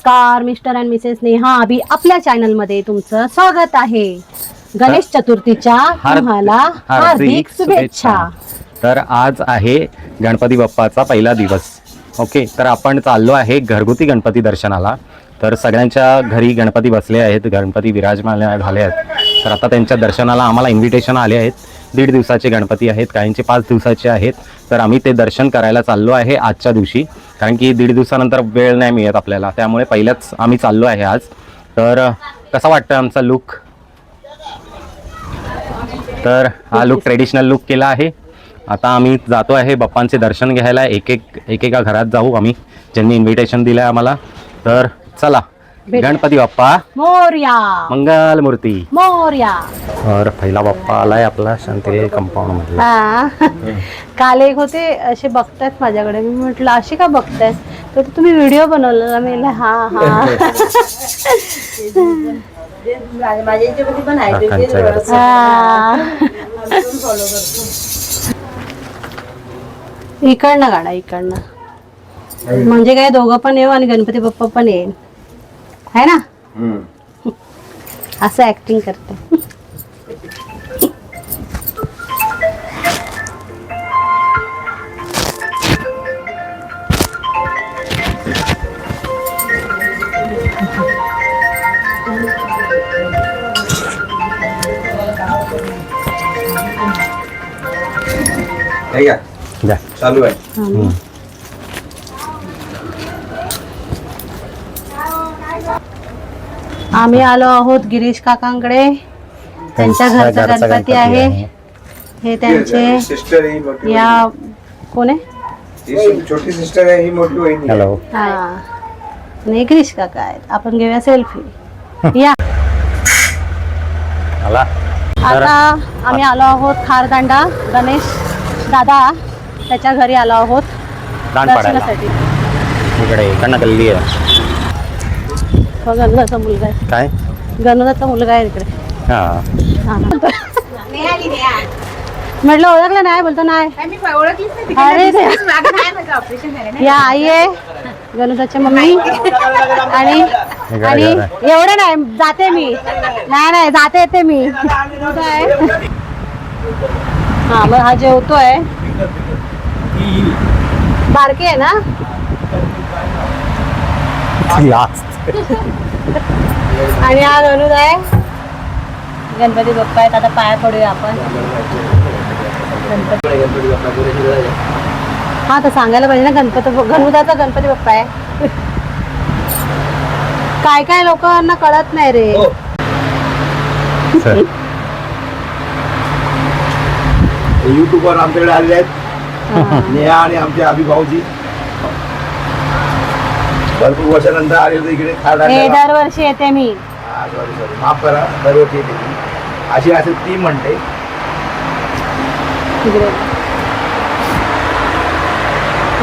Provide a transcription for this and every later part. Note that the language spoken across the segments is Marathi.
नमस्कार मिस्टर अँड मिसेस नेहा. अभि आपल्या चॅनलमध्ये तुमचं स्वागत आहे. गणेश चतुर्थीच्या तुम्हाला हार्दिक शुभेच्छा. तर आज आहे गणपती बाप्पाचा पहिला दिवस. ओके तर आपण चाललो आहे घरगुती गणपती दर्शनाला. तर सगळ्यांच्या घरी गणपती बसले आहेत गणपती विराजमान झाले आहेत. तर आता त्यांच्या दर्शनाला आम्हाला इन्व्हिटेशन आले आहेत. दीड दिवसाचे गणपती आहेत काहींचे पाच दिवसाचे आहेत. तर आम्ही ते दर्शन करायला चाललो आहे आजच्या दिवशी. कारण की दीड दिवसानंतर वेळ नाही मिळत आपल्याला. त्यामुळे पहिल्याच आम्ही चाललो आहे आज. तर कसा वाटतं आमचा लुक तर हा लुक ट्रेडिशनल लुक केला आहे. आता आम्ही जातो आहे बाप्पांचे दर्शन घ्यायला. एक एक एकेका घरात जाऊ आम्ही. ज्यांनी इन्व्हिटेशन दिलं आहे आम्हाला. तर चला. गणपती बाप्पा मोर्या मंगल मूर्ती मोर्या तर पहिला बाप्पा आलाय आपला शांती कंपाऊंडमध्ये हा काल एक होते असे बघतायत माझ्याकडे मी म्हटलं अशी का बघतायत तर तुम्ही व्हिडिओ बनवलेला मी म्हणलं, हा हा माझ्या याच्यामध्ये पण आहे काकांच्या घरचं. हा इकडनं गाडा इकडनं म्हणजे काय दोघं पण येऊ आणि गणपती बाप्पा पण येईल आहे ना? असं ऍक्टिंग करते. हे. चालू आहे. आम्ही आलो आहोत गिरीश काकांकडे. त्यांच्या घरचा गणपती आहे. हे त्यांचे सिस्टर ही मोठी या कोण आहे. ही छोटी सिस्टर आहे ही मोठी वहिनी. हॅलो हा. आणि गिरीश काका आहेत. आपण घेऊया सेल्फी या. आला. आता आम्ही आलो आहोत खारदांडा. गणेश दादा त्याच्या घरी आलो आहोत दांड पाडायला दर्शनासाठी. इकडे इकडनं गल्ली आहे. हो, गणुदाचा मुलगा आहे. काय? गणुदाचा मुलगा आहे इकडे. हा. हा. म्हटलं ओळखलं नाही बोलतो नाही. अरे देवा. ऑपरेशन झालं या आई आहे गणुदाच्या मम्मी. आणि आणि एवढं नाही जाते मी. नाही नाही जाते येते मी. काय हा मग हा जेवतोय. बारके आहे ना? लास्ट. आणि हा गणुद आहे. गणपती बाप्पा आहेत. आता पाया पडूया आपण. गणपती हा तर सांगायला पाहिजे ना गणपती गणुदाचा गणपती बाप्पा आहे. काय काय लोकांना कळत नाही रे. हो. युट्यूब वर आमच्याकडे आलेले आहेत. नेहा आणि आमचे अभिभाऊजी भरपूर वर्षानंतर आले होते इकडे. हे दरवर्षी येते मी हा, sorry, sorry. माफ करा दरवर्षी येते ती. अशी असेल ती म्हणते तिकडे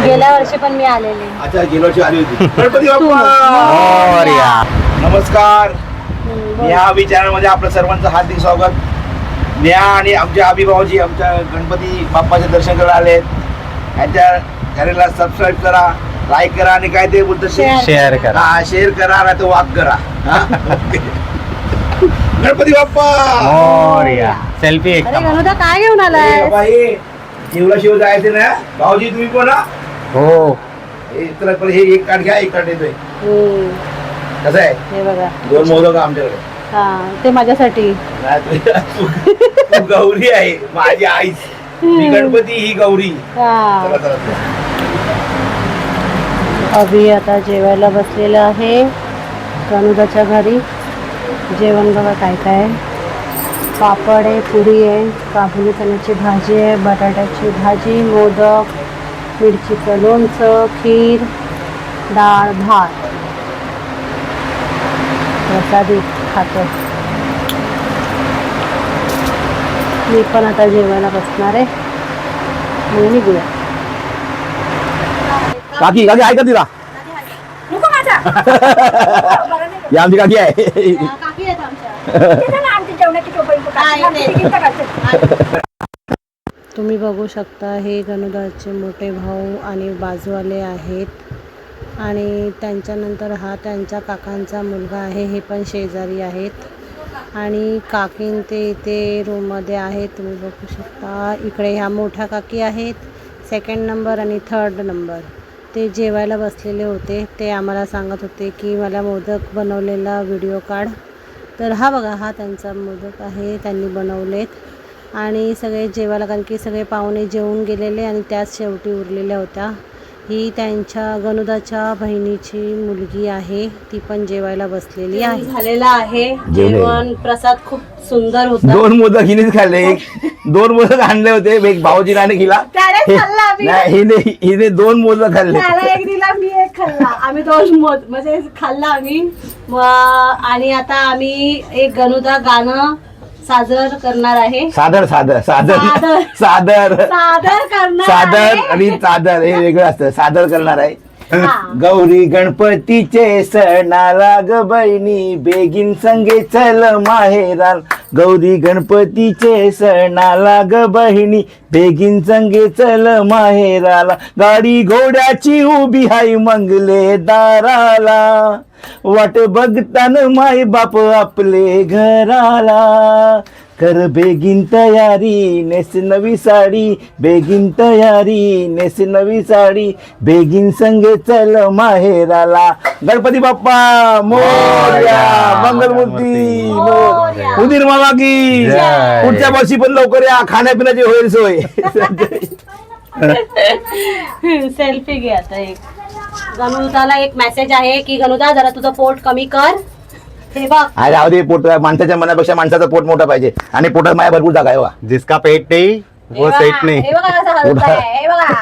गेल्या वर्षी पण मी आलेले अच्छा गेल्या वर्षी आली होती गणपती. बाप्पा मोरया. नमस्कार हम्म, बोल. नेहा मध्ये आपलं सर्वांचं हार्दिक स्वागत नेहा आणि आमचे अभिभावजी आमच्या गणपती बाप्पाचे दर्शन करायला आले यांच्या चॅनलला सबस्क्राईब करा लाईक करा आणि काय ते बोलतं. शेअर करा. हा शेअर करा नाही तर वाक करा. हा? गणपती बाप्पा! मोरया. सेल्फी अरे एकदम गणुदा काय घेऊन ए, आलाय बाबा, हे शिवला जायचं ना? भाऊजी तुम्ही कोण हा? हो. हे पण हे एक कार्ड घ्या एक कार्ड येतोय. हम्म, कसं आहे? हे बघा. दोन मोदक आमच्याकडे. हा ते माझ्यासाठी. नाही, तू तू गौरी आहे माझी आईच मी गणपती ही गौरी. हा. चला चला चला. अभि आता जेवायला बसलेलं आहे. कनुदाच्या घरी. जेवण बघा काय काय आहे. पापड आहे पुरी आहे काबुली चण्याची भाजी आहे बटाट्याची भाजी मोदक मिरचीचं लोणचं खीर डाळ भात. प्रसादी खातो. मी पण आता जेवायला बसणार आहे. आणि निघूया. काकी काकी ऐका तिला. नको माझा. ही आमची काकी आहे. काकी आहेत आमच्या. तिथं ना आमची जेवणाची टोपली तिकीट करायचं तुम्ही बघू शकता हे गणुदाचे मोठे भाऊ आणि बाजूवाले आहेत. आणि त्यांच्यानंतर हा त्यांच्या काकांचा मुलगा आहे हे पण शेजारी आहेत. आणि काकीन ते इथे रूममध्ये आहेत. तुम्ही बघू शकता इकडे ह्या मोठ्या काकी आहेत. सेकंड नंबर आणि थर्ड नंबर ते जेवायला बसलेले होते. ते आम्हाला सांगत होते की मला मोदक बनवलेला व्हिडिओ काढ. तर हा बघा हा त्यांचा मोदक आहे त्यांनी बनवलेत. आणि सगळे जेवायला कारण की सगळे पाहुणे जेवून गेलेले आणि त्याच शेवटी उरलेल्या होत्या. ही त्यांच्या गणुदाच्या बहिणीची मुलगी आहे. ती पण जेवायला बसलेली आहे. झालेला आहे. जेवण प्रसाद खूप सुंदर होता. दोन मोदक हिनेच खाल्ले. एक दोन मोदक आणले होते. एक त्याने खाल्ला आम्ही. नाही हिने हिने दोन मोदक खाल्ले. त्याला एक दिला मी एक खाल्ला. आम्ही दोन मोद म्हणजे खाल्ला आम्ही. म- आणि आता आम्ही एक गणुदा गाणं सादर करणार आहे सादर सादर सादर सादर. सादर सादर करणार सादर आहे. आणि चादर हे वेगळं असतं सादर करणार आहे. गौरी गणपतीचे सणाला ग बहिणी बेगीन संगे चल माहेराल. गौरी गणपतीचे सणाला ग बहिणी बेगीन संगे चल माहेराला. गाडी घोड्याची उभी हाय मंगले दाराला. वाट बघतान माय बाप आपले घराला. कर बेगीन तयारी नेस नवी साडी बेगीन तयारी नेस नवी साडी बेगीन संगे चल माहेराला. गणपती बाप्पा मोर्या मंगलमूर्ती मोरया. उदीर मामा की. पुढच्या वर्षी पण लवकर या खाण्यापिण्याची होईल सोय. सेल्फी घे आता एक. गणुदाला एक मेसेज आहे की गणुदा जरा तुझं पोट कमी कर. अरे राहू दे पोट माणसाच्या मनापेक्षा माणसाचं पोट मोठं पाहिजे. आणि पोटात माया भरपूर जागा आहे वा जिसका पेट नाही हे वो बघा, सेट नाही. हे बघा हे बघा.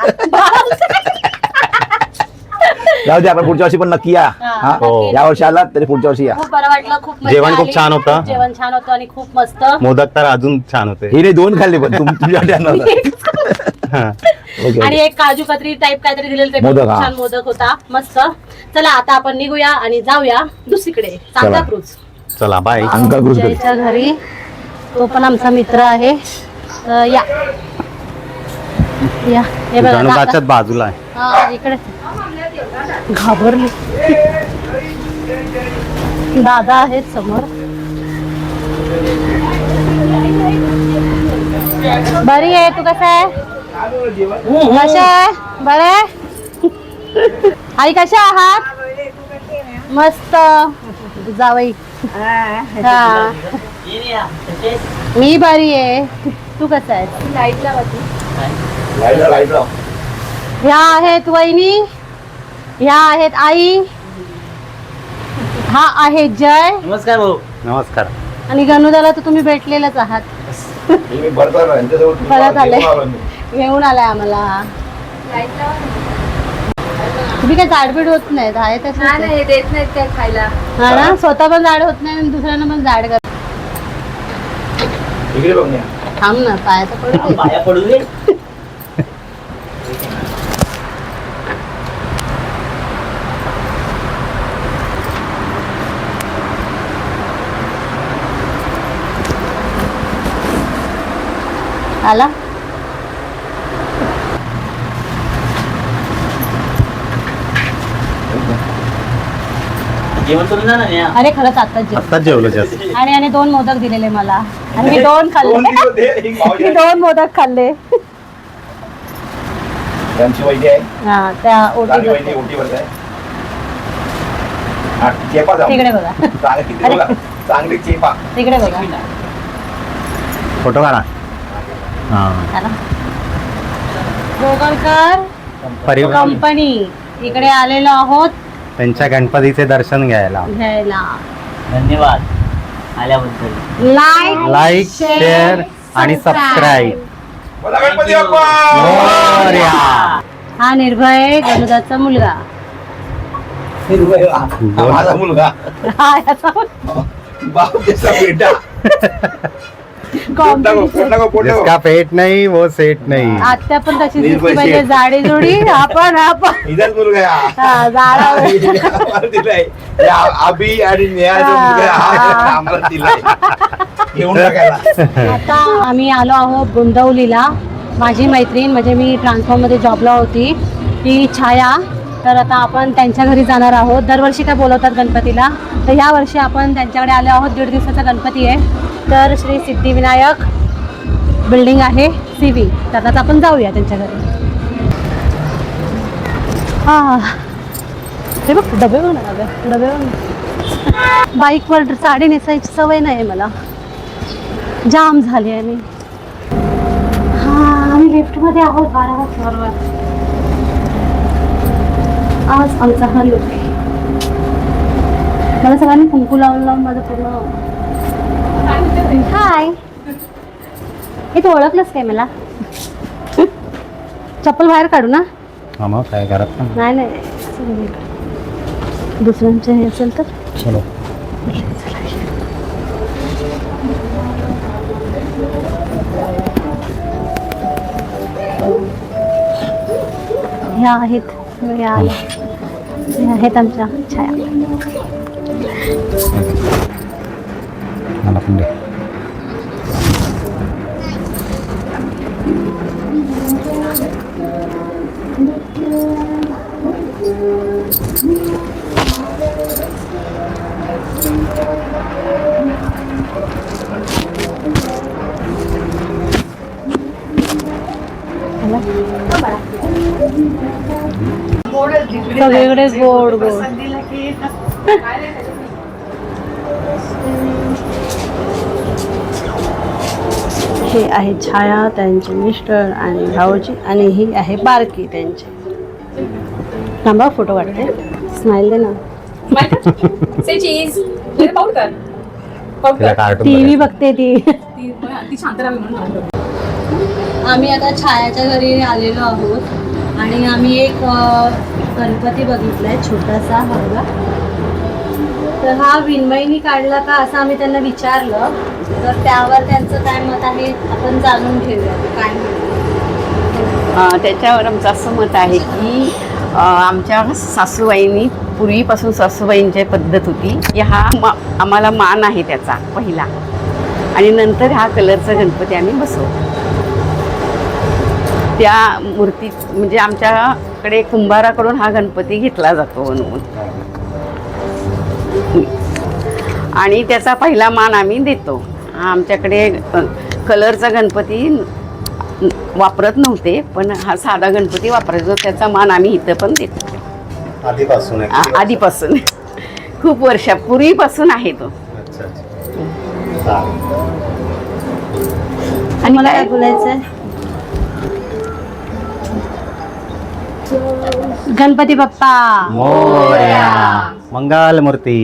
जाऊ दे आपण पुढच्या वर्षी पण नक्की या. हा, हा. या वर्षी आलात तरी पुढच्या वर्षी या. खूप बरं वाटलं खूप मजा जेवण खूप आली. छान होतं. जेवण छान होतं आणि खूप मस्त. मोदक तर अजून छान होते. हिने दोन खाल्ले पण तुम तुमच्यासाठी आणलं. ओके आणि एक काजू कतरी टाईप काहीतरी दिलेलं ते मोदक, खूप हा. छान मोदक होता मस्त. चला आता आपण निघूया आणि जाऊया दुसरीकडे. सांता चला. क्रूज. चला बाय अंकल क्रूज करू. जयच्या घरी. तो पण आमचा मित्र आहे. तर या. या. हे बघा दादा. गणुदाच्याच बाजूला आहे. हा इकडे. घाबरली. दादा आहेत समोर. बरी आहे तू कसा आहे? कशा आहे? बरं? आई कशा आहात? मस्त. जावई. हा. मी बरी आहे. तू कसा आहे लाईटला होती लाइट लाव, लाइट लाव. ह्या आहेत वहिनी. ह्या आहेत आई. हा आहे जय. नमस्कार भाऊ. नमस्कार. आणि गणुदाला तर तुम्ही भेटलेलेच आहात. परत आले. घेऊन. घेऊन आलाय आम्हाला तुम्ही काय जाडबीड होत नाहीत आहे तसंच नाही देत नाहीत काय खायला हा ना स्वतः पण जाड होत नाही आणि दुसऱ्यांना पण जाड कर इकडे बघ ना. थांब ना पायाचा पडू दे. पाया पडू दे आला जेवण करून. अरे खरंच आताच जेव आत्ताच जेवलो जास्त. आणि आणि दोन मोदक दिलेले मला. आणि मी दोन दोन खाल्ले दे, एक मी. दोन मोदक खाल्ले. त्यांची वैद्य आहे. हा त्या वैद्य ओटी ओटीवर आहे. हा, चेपा जाऊ. तिकडे बघा. चांगली किती अरे. बघा. चांगली चेपा. तिकडे बघा. फोटो काढा. हा. चला. गोगलकर परिवार कंपनी इकडे आलेलो आहोत. त्यांच्या गणपतीचे दर्शन घ्यायला. घ्यायला. धन्यवाद आल्याबद्दल. लाईक लाईक शेअर आणि सबस्क्राईब बोला गणपती बाप्पा! मोरया. हा निर्भय गणुदाचा मुलगा. हा, माझा मुलगा. हा याचा बाप त्याचा बेटा. जिसका पेट नाही वो सेट नाही। आत्या पण तशी दिसली पाहिजे. जाडी जोडी आपण आपण. मुलगा आम्हाला दिलाय. आणि हा आम्हाला दिलाय. घेऊन आता आम्ही आलो आहोत गोंदवलीला. माझी मैत्रीण म्हणजे मी ट्रान्सफॉर्ममध्ये जॉबला होती. ती छाया तर आता आपण त्यांच्या घरी जाणार आहोत. दरवर्षी काय बोलवतात गणपतीला. तर ह्या वर्षी आपण त्यांच्याकडे आलो आहोत. दीड दिवसाचा गणपती आहे. तर श्री सिद्धिविनायक बिल्डिंग आहे सी व्ही तर आता आपण जाऊया त्यांच्या घरी. हां हे. बघ डबे बघ ना डबे. डबे बघ बाईकवर साडी नेसायची सवय नाही मला. जाम झाली आहे मी. हां आम्ही लिफ्टमध्ये आहोत. बारावा फ्लोअरवर आज आमचा हा लुक आहे. मला सगळ्यांनी कुंकू लावून लावून माझं पूर्ण हाय हे तू ओळखलंस काय मला? चप्पल बाहेर काढू ना? मग काय करत नाही नाही. दुसऱ्यांचे हे असेल तर? चलो. ह्या आहेत. ह्या आहेत ह्या आहेत आमच्या छाया मला पण दे सगळीकडे गोड गोड. हे आहे छाया त्यांचे मिस्टर आणि भाऊजी आणि ही आहे बारकी त्यांची. थांबा फोटो काढते. स्माईल दे ना. से चीज पाऊल कर पाऊल तिला कर कार्टून टी व्ही बघायचं. बघते ती ती. ती शांत राहावी म्हणून. आम्ही आता छायाच्या घरी आलेलो आहोत. आणि आम्ही एक गणपती गणपती बघितलाय छोटासा बघा तर हा विनमयनी काढला का असं आम्ही त्यांना विचारलं. तर त्यावर त्यांचं काय मत आहे आपण जाणून घेऊया काय म्हणतात. त्याच्यावर आमचं असं मत आहे की आमच्या सासूबाईंनी पूर्वीपासून सासूबाईंची पद्धत होती की हा मा आम्हाला मान आहे त्याचा पहिला. आणि नंतर हा कलरचा गणपती आम्ही बसवतो. त्या मूर्ती म्हणजे आमच्याकडे कुंभाराकडून हा गणपती घेतला जातो बनवून आणि त्याचा पहिला मान आम्ही देतो. आमच्याकडे कलरचा गणपती वापरत नव्हते पण हा साधा गणपती वापरायचो त्याचा मान आम्ही इथं पण देतो. आधीपासून आधीपासून. खूप वर्षापूर्वीपासून आहे तो. आणि मला काय काय गणपती बाप्पा मोरया मंगल मूर्ती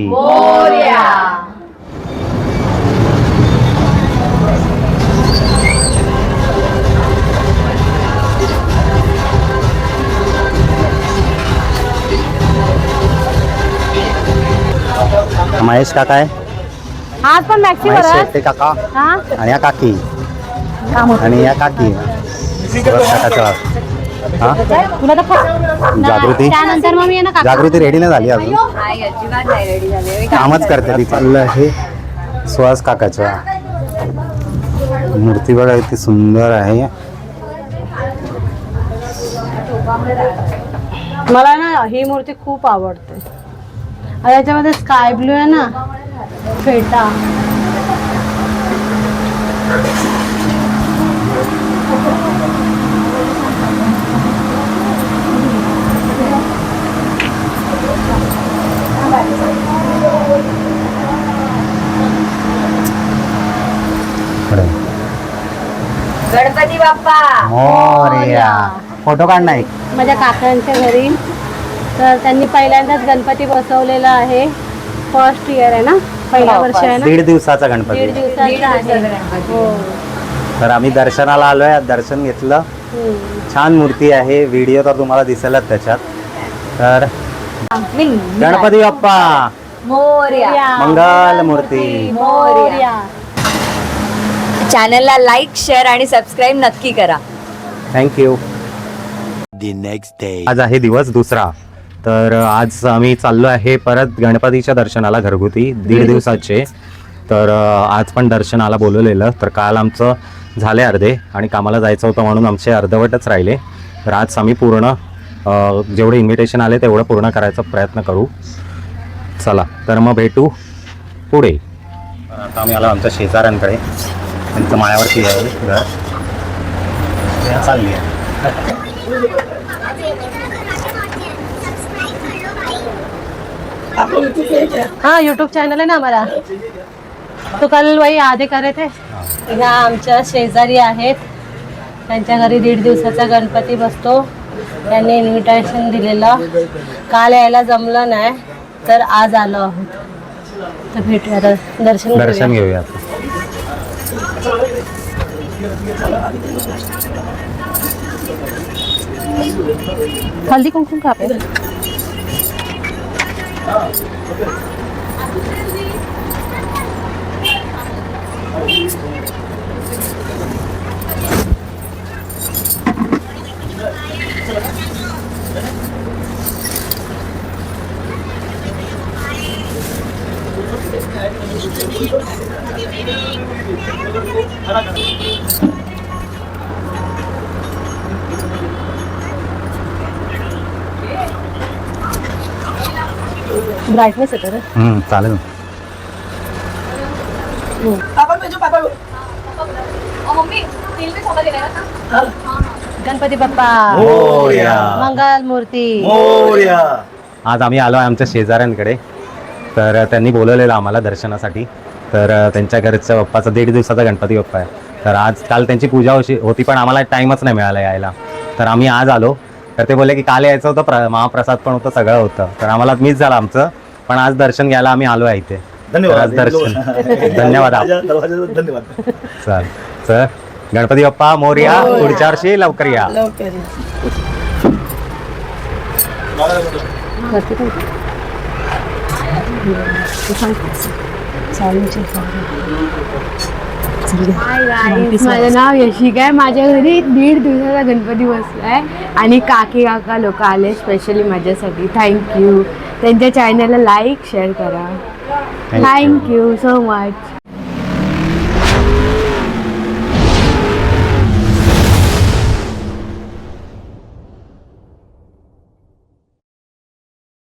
महेश काका आहे आज पण मॅक्सी महेश परत शेट्टे काका हा आणि या काकी काम होतं. आणि या काकी परत काकाच्या हा? तुला तर फ- जागृती? त्यानंतर मग मी आहे ना काका. जागृती रेडी नाही झाली अजून? कामच करते ती चाललं हे सुहास काकाच्या. मूर्ती बघा किती सुंदर आहे. मला ना ही मूर्ती खूप आवडते. आणि याच्यामध्ये स्काय ब्लू आहे ना फेटा. गणपती बाप्पा. मोरया फोटो काढ नाही माझ्या काकांच्या घरी. तर त्यांनी पहिल्यांदाच गणपती बसवलेला आहे. फर्स्ट इयर आहे ना? पहिल्या वर्ष आहे ना? दीड दिवसाचा दीड गणपती दिवसाचा आहे. हो. तर आम्ही दर्शनाला आलोय. दर्शन घेतलं. हम्म. छान मूर्ती आहे. व्हिडिओ तर तुम्हाला दिसेलच त्याच्यात. तर गणपती बाप्पा. मोर्या. मंगल मूर्ती. मोरया. चॅनलला लाईक शेअर आणि सबस्क्राईब नक्की करा. Thank you next day. आज आहे दिवस दुसरा. तर आज आम्ही चाललो आहे परत गणपतीच्या दर्शनाला घरगुती दीड दिवसाचे. तर आज पण दर्शनाला बोलवलेलं. तर काल आमचं झाले अर्धे आणि कामाला जायचं होतं म्हणून आमचे अर्धवटच राहिले. तर आज आम्ही पूर्ण जेवढे इन्व्हिटेशन आले तेवढं पूर्ण करायचा प्रयत्न करू. चला तर मग भेटू पुढे. आता आम्ही आलो आमच्या शेजाऱ्यांकडे. त्यांचं माळ्यावरती आहे घर चालली आहे. हाँ यूट्यूब चॅनल आहे ना हमारा तो कल वही आधे करे थे ह्या आमच्या शेजारी आहेत. त्यांच्या घरी दीड दिवसाचा गणपती बसतो. त्यांनी इन्व्हिटेशन दिलेलं. काल यायला जमलं नाही तर आज आलो आहोत. तर भेटूया दर्शन दर्शन घेऊया. हल्दी घेऊया आता. पे Thank you. ब्राईटनेस येतो रे. हम्म, चालेल पापा गणपती बाप्पा. मोरया. मंगल मूर्ती. मोर्या. आज आम्ही आलो आहे आमच्या शेजाऱ्यांकडे. तर त्यांनी बोलवलेलं आम्हाला दर्शनासाठी. तर त्यांच्या घरच्या बाप्पाचा दीड दिवसाचा गणपती बाप्पा आहे. तर आज काल त्यांची पूजा होशी होती पण आम्हाला टाईमच नाही मिळाला यायला. तर आम्ही आज आलो. तर ते बोलले की काल यायचं होतं प्र महाप्रसाद पण होतं सगळं होतं. तर आम्हाला मिस झालं आमचं. पण आज दर्शन घ्यायला आम्ही आलो आहे इथे. तर धन्यवाद दर्शन. धन्यवाद. आप- माझ्या दरवाजाचं धन्यवाद. चल. सर गणपती बाप्पा मोरया पुढच्या वर्षी लवकर या. हाय गाईज माझं नाव यशिका आहे. माझ्या घरी दीड दिवसाचा गणपती बसलाय. आणि काकी काका लोक आले स्पेशली माझ्यासाठी. थँक्यू त्यांच्या चॅनलला लाईक शेअर करा. Thank you so much